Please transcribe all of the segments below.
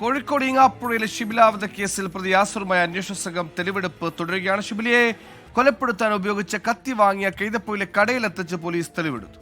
കോഴിക്കോട് ഈങ്ങാപ്പുഴയിലെ ഷിബിലാവധ കേസിൽ പ്രതി യാസറുമായ അന്വേഷണ സംഘം തെളിവെടുപ്പ് തുടരുകയാണ്. ഷിബിലിയെ കൊലപ്പെടുത്താൻ ഉപയോഗിച്ച കത്തി വാങ്ങിയ കെയ്തപ്പൊയിലെ കടയിലെത്തിച്ച് പോലീസ് തെളിവെടുത്തു.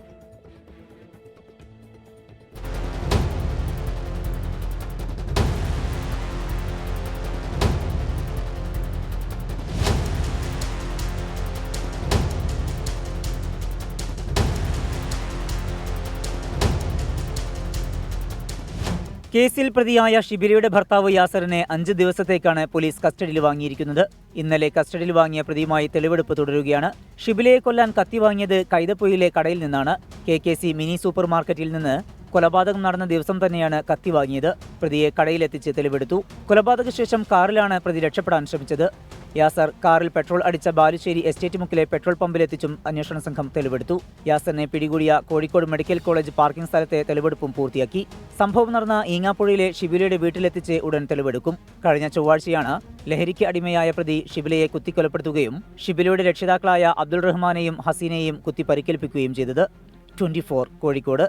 കേസിൽ പ്രതിയായ ഷിബിരയുടെ ഭർത്താവ് യാസറിനെ അഞ്ച് ദിവസത്തേക്കാണ് പോലീസ് കസ്റ്റഡിയിൽ വാങ്ങിയിരിക്കുന്നത്. ഇന്നലെ കസ്റ്റഡിയിൽ വാങ്ങിയ പ്രതിയുമായി തെളിവെടുപ്പ് തുടരുകയാണ്. ഷിബിലയെ കൊല്ലാൻ കത്തി വാങ്ങിയത് കൈതപ്പൊയിലെ കടയിൽ നിന്നാണ്. K K C mini super മാർക്കറ്റിൽ നിന്ന് കൊലപാതകം നടന്ന ദിവസം തന്നെയാണ് കത്തി വാങ്ങിയത്. പ്രതിയെ കടയിലെത്തിച്ച് തെളിവെടുത്തു. കൊലപാതക ശേഷം കാറിലാണ് പ്രതി രക്ഷപ്പെടാൻ ശ്രമിച്ചത്. യാസർ കാറിൽ പെട്രോൾ അടിച്ച ബാലുശ്ശേരി എസ്റ്റേറ്റ് മുക്കിലെ പെട്രോൾ പമ്പിലെത്തിച്ചും അന്വേഷണ സംഘം തെളിവെടുത്തു. യാസറിനെ പിടികൂടിയ കോഴിക്കോട് മെഡിക്കൽ കോളേജ് പാർക്കിംഗ് സ്ഥലത്തെ തെളിവെടുപ്പും പൂർത്തിയാക്കി. സംഭവം നടന്ന ഈങ്ങാപ്പുഴയിലെ ഷിബിലയുടെ വീട്ടിലെത്തിച്ച് ഉടൻ തെളിവെടുക്കും. കഴിഞ്ഞ ചൊവ്വാഴ്ചയാണ് ലഹരിക്ക് അടിമയായ പ്രതി ഷിബിലയെ കുത്തിക്കൊലപ്പെടുത്തുകയും ഷിബിലയുടെ രക്ഷിതാക്കളായ അബ്ദുൾ റഹ്മാനെയും ഹസീനെയും കുത്തി പരിക്കേൽപ്പിക്കുകയും ചെയ്തത് ട്വന്റി കോഴിക്കോട്.